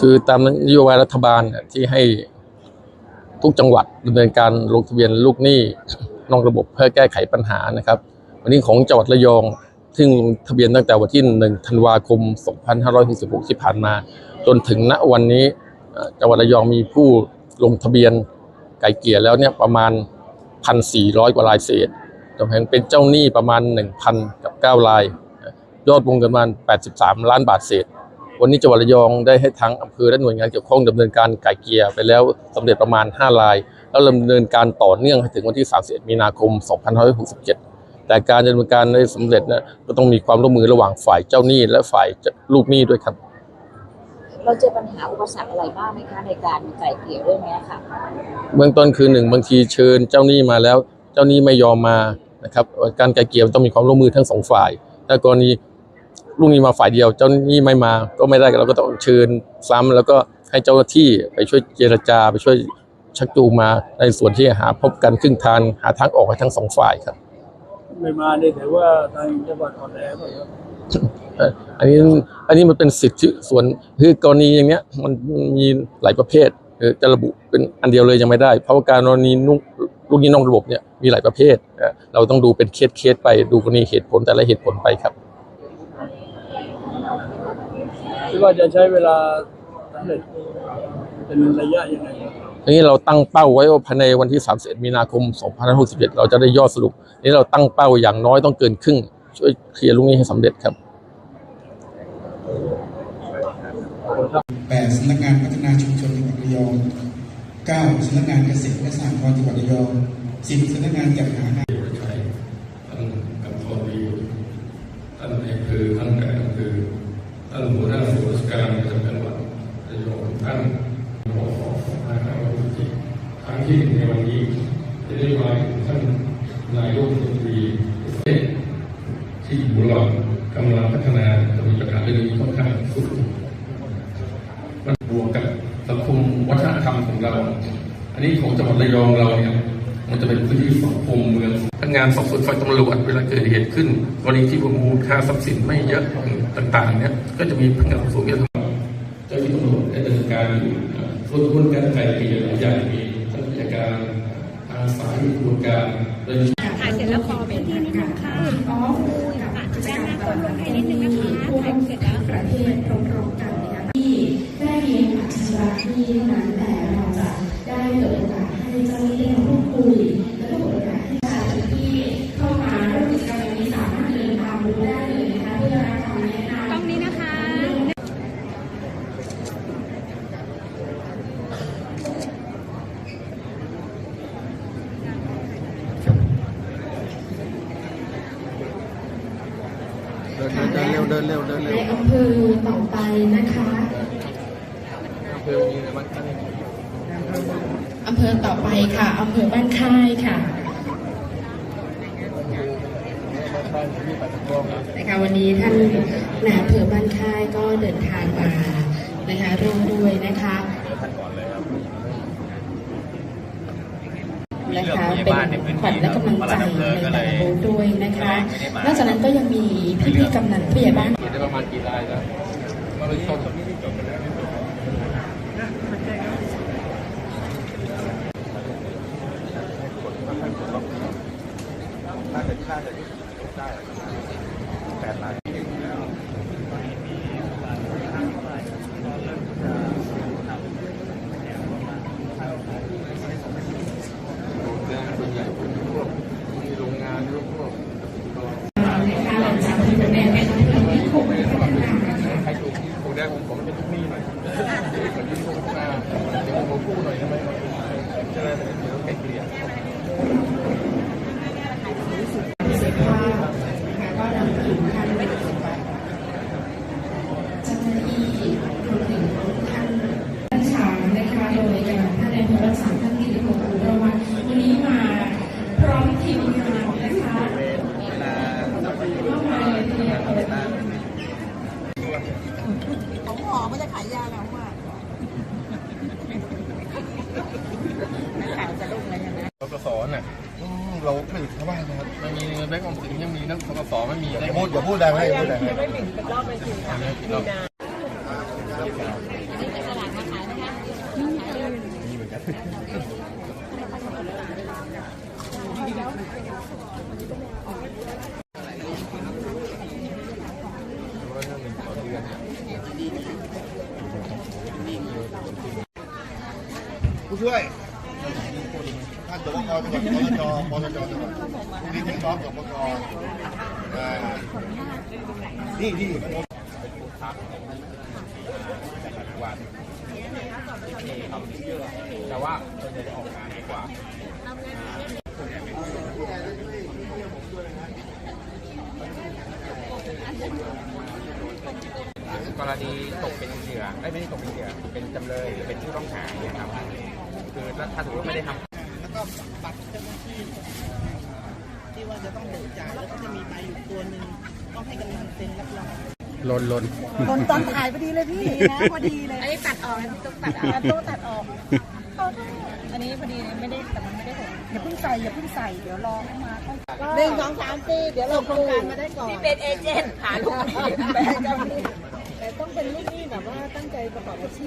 คือตามนโยบายรัฐบาลที่ให้ทุกจังหวัดดำเนินการลงทะเบียนลูกหนี้นอกระบบเพื่อแก้ไขปัญหานะครับ วันนี้ของจังหวัดระยองซึ่งลงทะเบียนตั้งแต่วันที่ 1 ธันวาคม 2566 ที่ผ่านมา จนถึงณวันนี้จังหวัดระยองมีผู้ลงทะเบียนไก่เกลี่ยแล้วเนี่ยประมาณ 1,400 กว่ารายเศษจำแพงเป็นเจ้าหนี้ประมาณ 1,000 กับ 9 ราย ยอดวงเงินประมาณ 83 ล้านบาทเศษ วันนี้จังหวัดระยองได้ให้ทั้งอำเภอและหน่วยงานเกี่ยวข้องดำเนินการไก่เกลี่ยไปแล้วสำเร็จประมาณ 5 ราย แล้วดำเนินการต่อเนื่องให้ถึงวันที่ 31 มีนาคม 2567 แต่การดำเนินการได้สำเร็จนะก็ต้องมีความร่วมมือระหว่างฝ่ายเจ้าหนี้และฝ่ายลูกหนี้ด้วยครับ เราเจอปัญหาอุปสรรคอะไรบ้างไหมคะในการไกล่เกลี่ยเรื่องนี้ค่ะเบื้องต้นคือหนึ่งบางทีเชิญเจ้าหนี้มาแล้ว เจ้าหนี้ไม่ยอมมานะครับการไกลเกลี่ยต้องมีความร่วมมือทั้งสองฝ่ายถ้ากรณี ลูกนี้มาฝ่ายเดียว เจ้านี้ไม่มาก็ไม่ได้เราก็ต้องเชิญซ้ำแล้วก็ให้เจ้าหน้าที่ไปช่วยเจรจา ไปช่วยชักจูงมาในส่วนที่หาพบกันครึ่งทางหาทางออกให้ทั้งสองฝ่ายครับ ไม่มาเนี่ยถือว่าทางจังหวัดอ่อนแอเปล่าครับอันนี้อันนี้มันเป็นสิทธิส่วนคือกรณีอย่างเนี้ยมันมีหลายประเภทจะระบุเป็นอันเดียวเลยยังไม่ได้ เพราะว่าการกรณีนุลูกนี้นอกระบบเนี่ยมีหลายประเภท เราต้องดูเป็นเคสเคสไปดูกรณีเหตุผลแต่ละเหตุผลไปครับ คิดว่าจะใช้เวลาสำเร็จเป็นระยะยังไงครับทีนี้เราตั้งเป้าไว้ว่าภายในวันที่ 31 มีนาคม 2561เราจะได้ยอดสรุป นี่เราตั้งเป้าอย่างน้อยต้องเกินครึ่ง ช่วยเคลียร์ลูกหนี้ให้สำเร็จครับแปดสำนักงานพัฒนาชุมชนจังหวัดระยองเก้าสำนักงานเกษตรและสหกรณ์จังหวัดระยองสิบสำนักงานจัดหางานชัยท่านกับพอดีท่านในายอำเภอท่านแก่อำเภอท่านหัวหน้าส่วนราชการประจำจังหวัดระยองท่านหมอท่านข้าวจิตครั้งที่หนึ่งในวันนี้จะได้มาถึงท่านนายกรัฐมนตรี ที่บุรีรัมย์กำลังพัฒนาจะมีปัญหาเรื่องนี้ค่อนข้างสุดมันบวกกับสังคมวัฒนธรรมของเรา อันนี้ของจังหวัดระยองเราเนี่ยมันจะเป็นพื้นที่สังคมเมืองพนักงานสอบสวนฝ่ายตำรวจเวลาเกิดเหตุขึ้นกรณีที่ประมูลค่าทรัพย์สินไม่เยอะต่าง ๆ เนี่ย ก็จะมีพนักงานสอบสวนที่ทำเจ้าหน้าที่ตำรวจได้ดำเนินการอยู่อ่าส่วนกระบวนการไกลเกลี่ยหลายอย่างมีทั้งกิจารอาสามีกระบวนการโดยถ่ายเสร็จแล้วขอพื้นที่นิ ที่นั้นแต่เราจะได้เปิดโอกาสให้เจ้าหน้าที่ได้มาพูดคุยและก็เปิดโอกาสให้ประชาชนที่เข้ามาร่วมกิจกรรมนี้สามารถเดินตามดูได้เลยนะคะเพื่อรับคำแนะนำตรงนี้นะคะเดินเดินเร็วเดินเร็วเดินในเร็วอำเภอต่อไปนะคะ อำเภอต่อไปค่ะอำเภอบ้านค่ายค่ะนะคะวันนี้ท่านนายอำเภอบ้านค่ายก็เดินทางมานะคะร่วมด้วยนะคะนะคะเป็นขวัญและกำลังใจในแต่ละบูธด้วยนะคะนอกจากนั้นก็ยังมีพี่ๆกำนันผู้ใหญ่บ้านได้ประมาณกี่รายแล้วมาเลยชนส่วนใหญ่เป็นพวกมีโรงงานพวกพวก นะคะหลังจากที่ คุณแม่เป็นอำเภอที่คงไม่ได้ทำนะคะใครถูกถูกได้ผมผมเป็นลูกหนี้หน่อยขอยืมโทรมาเดี๋ยวผมกู้หน่อยได้ไหมจะได้เดี๋ยวไกลเกลี่ย เสร็จภาพนะคะก็นำถึงท่านเจ้าหน้าที่รวมถึงท่านท่านฉางนะคะโดยการท่านในายอำเภอรักษาท่านกิติพงศ์อุรวันวันนี้มาพร้อมทีมงานนะคะก็มาเลยทีเดียว กกสน่ะ เราไม่ถึงชาวบ้านนะครับ ไม่ มีแบงก์ออมสินยังมีนักกกสไม่มีอย่าพูดอย่าพูดแรงให้พูดแรงให้ไม่มีผู้ช่วยท่าน สวกจังหวัดปตจปตจจังหวัดพรุ่งนี้ถึงซ้อมกับปกเอ่อนี่นี่ากรณีตกเป็นเหยื่อไม่ได้ตกเป็นเหยื่อเป็นจำเลยหรือเป็นผู้ต้องหาเนี่ยครับคือถ้าสมมติไม่ได้ทำ แล้วก็บัตรเจ้าหน้าที่ที่ว่า จะต้องเบิกจ่ายแล้วก็จะมีใบอยู่ตัวหนึ่งต้องให้กำนันเซ็นรับรองลนลนตอนตอนถ่ายพอดีเลยพี่นะพอดีเลยอันนี้ตัดออกนะพี่ตุ๊กตัดออกอันโต๊ะตัดออกอันนี้พอดีไม่ได้แต่มันไม่ได้หกอย่าเพิ่งใส่อย่าเพิ่งใส่เดี๋ยวรอให้มาหนึ่งสองสามสี่เดี๋ยวเราโครงการมาได้ก่อนพี่เป็นเอเจนต์หาลูกหนี้แต่เจ้าหนี้แต่ต้องเป็นลูกหนี้แบบว่าตั้งใจประกอบอาชีพ